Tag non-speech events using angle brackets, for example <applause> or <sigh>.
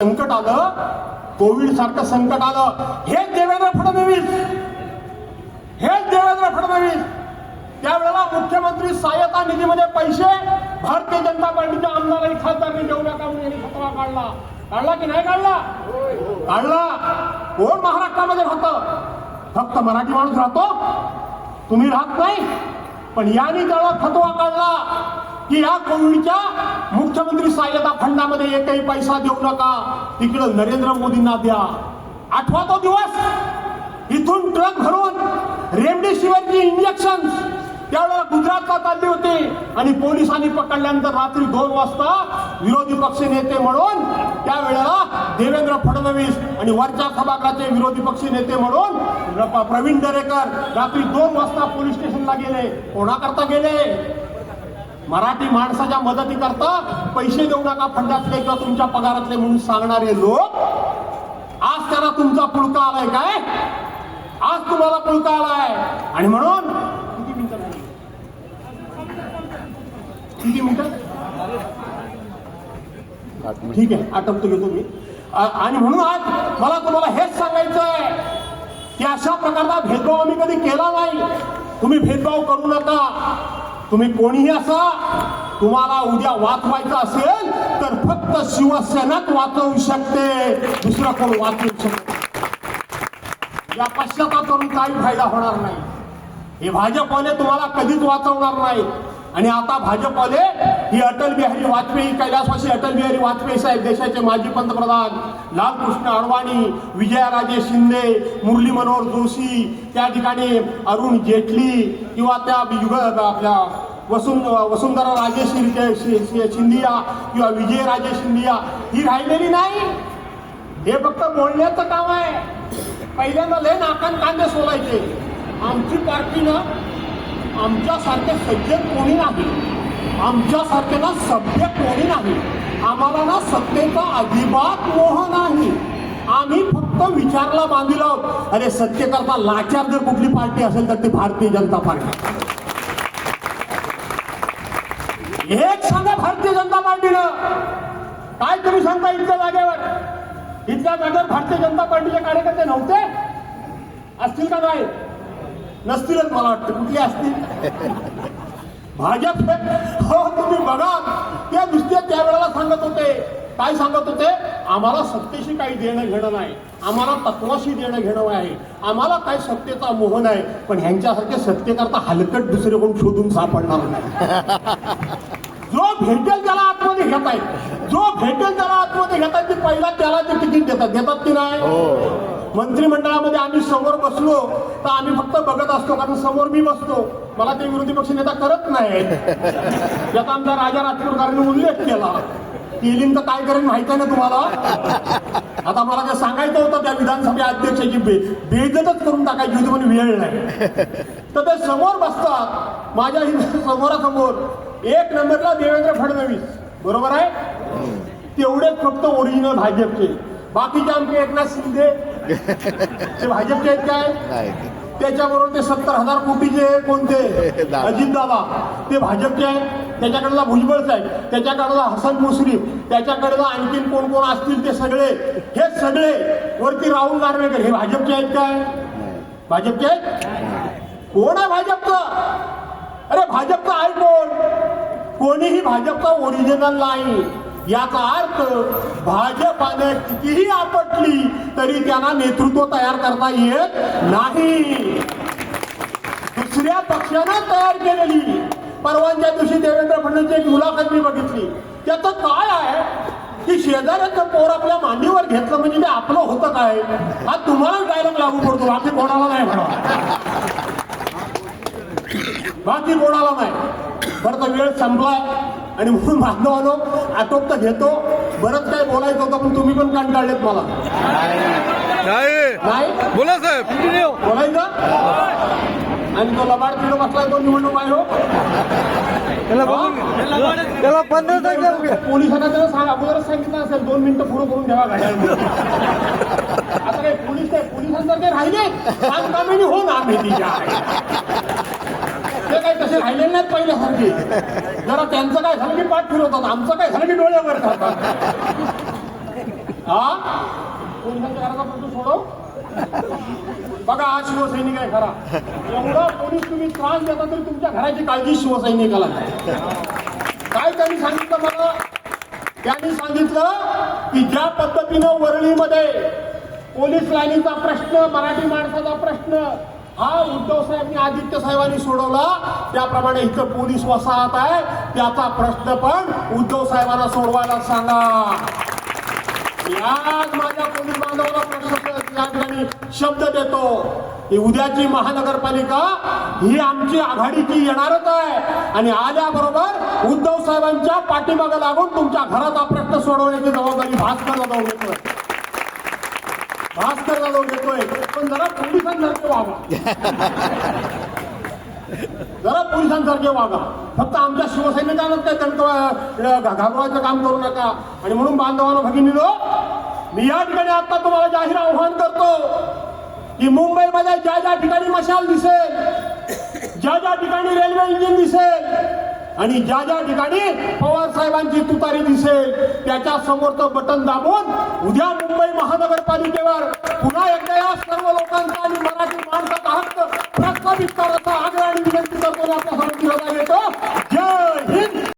संकट आलं कोविड सारखं संकट आलं. हेच देवेंद्र फडणवीस हेच देवेंद्र फडणवीस. त्यावेळेला मुख्यमंत्री सहाय्यता निधीमध्ये पैसे भारतीय जनता पार्टीच्या आमदारांनी खासदारांनी देऊ नका म्हणून यांनी खतवा काढला. काढला की नाही काढला? काढला. कोण महाराष्ट्रामध्ये राहत फक्त मराठी माणूस राहतो. तुम्ही राहत नाही. पण यांनी त्याला खतवा काढला. की या कोविडच्या मुख्यमंत्री सहाय्यता फंडामध्ये एकही पैसा देऊ नका. तिकडं नरेंद्र मोदींना द्या. आठवा तो दिवस इथून ट्रक भरून रेमडेसिवीरची इंजेक्शन त्यावेळेला गुजरातला चालली होती आणि पोलिसांनी पकडल्यानंतर रात्री दोन वाजता विरोधी पक्ष नेते म्हणून त्यावेळेला देवेंद्र फडणवीस आणि वरच्या सभागृहाचे विरोधी पक्ष नेते म्हणून प्रवीण दरेकर रात्री दोन वाजता पोलीस स्टेशनला गेले. कोणाकरता गेले? मराठी माणसाच्या मदतीकरता पैसे देऊ नका फंडातले किंवा तुमच्या पगारातले म्हणून सांगणारे लोक. आज त्यांना तुमचा पुळका आलाय काय? आज तुम्हाला पुळका आलाय. आणि म्हणून? किती मिनिटं? किती मिनिटं ठीक आहे आटपतो घेतो मी. आणि म्हणून आज मला तुम्हाला हेच सांगायचं आहे की अशा प्रकारचा भेदभाव आम्ही कधी केला नाही. तुम्ही भेदभाव करू नका. तुम्ही कोणीही असा तुम्हाला उद्या वाचवायचं असेल तर फक्त शिवसेनाच वाचवू शकते. दुसरं कोण वाचवू शकते या पश्चाता करून काही फायदा होणार नाही. हे भाजपवाले तुम्हाला कधीच वाचवणार नाही आणि आता भाजपवाले ही अटल बिहारी वाजपेयी कैलासवासी अटल बिहारी वाजपेयी साहेब देशाचे माजी पंतप्रधान लालकृष्ण अडवाणी विजयाराजे शिंदे मुरली मनोहर जोशी त्या ठिकाणी अरुण जेटली किंवा त्या युग आपल्या वसुं वसुंधरा राजे शि- शि- शिंदिया किंवा विजयराजे शिंदिया ही राहिलेली नाही. हे फक्त बोलण्याचं काम आहे. पहिल्यांदा लय नाकान कांदे सोलायचे. आमची पार्टी ना आमच्यासारखे सज्जन कोणी नाही. आमच्यासारखे ना सभ्य कोणी नाही. आम्हाला ना सत्तेचा अजिबात मोह नाही. आम्ही फक्त विचारला बांधील आहोत. अरे सत्तेकरता लाचार जर कुठली पार्टी असेल तर ती भारतीय जनता पार्टी. एक सांगा भारतीय जनता पार्टीनं काय तुम्ही सांगता इथल्या जागेवर? इथल्या जागेवर भारतीय जनता पार्टीचे कार्यकर्ते नव्हते? असतील का नाही? नसतीलच मला वाटतं. कुठले असतील? भाजप हो तुम्ही बघा. त्या नुसते त्यावेळेला सांगत होते. काय सांगत होते? आम्हाला सत्तेशी काही देणं घेणं नाही. आम्हाला तत्वाशी देणं घेणं आहे. आम्हाला काय सत्तेचा मोह नाही. पण ह्यांच्यासारखे सत्तेकरता हलकट दुसरे कोण शोधून सापडणार नाही. जो भेटेल त्याला आतमध्ये घेताय जो भेटेल त्याला आतमध्ये घेताय ते पहिला त्याला ते तिकीट देतात. देतात की नाही? हो. मंत्रिमंडळामध्ये आम्ही समोर बसलो तर आम्ही फक्त बघत असतो कारण समोर मी बसतो. मला ते विरोधी पक्ष नेता करत नाही त्यात आमचा राजा राजपूरकरांनी उल्लेख केला. केलीन तर काय करेन माहिती आहे ना तुम्हाला? आता मला ते सांगायचं होतं त्या विधानसभा अध्यक्षाची बे बेजतच करून टाकायची होती पण वेळ नाही. तर ते समोर बसतात. माझ्या समोरासमोर एक नंबरला देवेंद्र फडणवीस. बरोबर आहे? तेवढेच फक्त ओरिजिनल भाजपचे. बाकीचे आमचे एकनाथ शिंदे ते भाजपचे आहेत काय? नाही. त्याच्याबरोबर ते सत्तर हजार कोटीचे कोणते? <laughs> दादा. अजितदादा ते भाजपचे आहेत. त्याच्याकडला भुजबळ साहेब त्याच्याकडला हसन मुश्रीफ त्याच्याकडला आणखीन कोण कोण असतील ते सगळे. हे सगळे वरती राहुल नार्वेकर हे भाजपचे आहेत काय? भाजपचे आहेत? कोण आहे भाजपचं? अरे भाजपचं आहे कोण? कोणीही भाजपचा ओरिजिनल नाही. याचा अर्थ भाजपाने कितीही आपटली तरी त्यांना नेतृत्व तयार करता येत नाही. दुसऱ्या पक्षानं तयार केलेली परवानच्या दिवशी देवेंद्र फडणवीस एक मुलाखत मी बघितली. त्याचं काय आहे? की शेजाऱ्याचं पोर आपल्या मांडीवर घेतलं म्हणजे ते आपलं होतं काय? हा तुम्हाला डायलॉग लागू पडतो बाकी कोणाला नाही म्हणा. बाकी कोणाला नाही. बरं तर वेळ संपला. आणि म्हणून बांधवानो आटोप तर घेतो. बरंच काही बोलायचं होतं पण तुम्ही पण कान काढलेत मला. नाही. नाही? बोला साहेब. बोलायचं? आणि तो लबाड तिकडे बसलाय तो निवडणूक आहे हो. त्याला पंधरा तारखेला पोलिसांना त्याला सांग अगोदरच सांगितलं असेल दोन मिनिटं पुढे करून ठेवा घड्याळ आता काही पोलीस काय पोलिसांचं काही राहिले हो ना आम्ही तिच्या ते काय तसे राहिलेले नाहीत पहिल्यासारखे जरा त्यांचं काय झालं की पाठ फिरवतात. आमचं काय झालं की डोळ्यावर हा? पोलिसांच्या प्रश्न सोडव बघा हा शिवसैनिक आहे खरा. एवढा पोलीस तुम्ही त्रास देता तरी तुमच्या घराची काळजी शिवसैनिकाला काय त्यांनी सांगितलं मला. त्यांनी सांगितलं की ज्या पद्धतीनं वरळीमध्ये पोलीस लाईनीचा प्रश्न मराठी माणसाचा प्रश्न हा उद्धव साहेबांनी आदित्य साहेबांनी सोडवला. त्याप्रमाणे इथं पोलीस वसाहत आहे. त्याचा प्रश्न पण उद्धव साहेबांना सोडवायला सांगा आज माझ्या पोलीस बांधवाला प्रश्न या ठिकाणी शब्द देतो. उद्याची महानगरपालिका ही आमची आघाडीची येणारच आहे. आणि आल्याबरोबर उद्धव साहेबांच्या पाठीमागे लागून तुमच्या घराचा प्रश्न सोडवण्याची जबाबदारी भास्करला देतो देतोय भास्करला जाऊन देतोय पण जरा पोलिसांसारखे वागा. जरा पोलिसांसारखे वागा. फक्त आमच्या शिवसैनिकांनाच काय त्यांचं घाबरवायचं काम करू नका. आणि म्हणून बांधवांना भगिनीलो मी या ठिकाणी आता तुम्हाला जाहीर आव्हान करतो की मुंबईमध्ये ज्या ज्या ठिकाणी मशाल दिसेल ज्या ज्या ठिकाणी रेल्वे इंजिन दिसेल आणि ज्या ज्या ठिकाणी पवार साहेबांची तुतारी दिसेल. त्याच्या समोरचं बटन दाबून उद्या मुंबई महानगरपालिकेवर पुन्हा एकदा या सर्व लोकांचा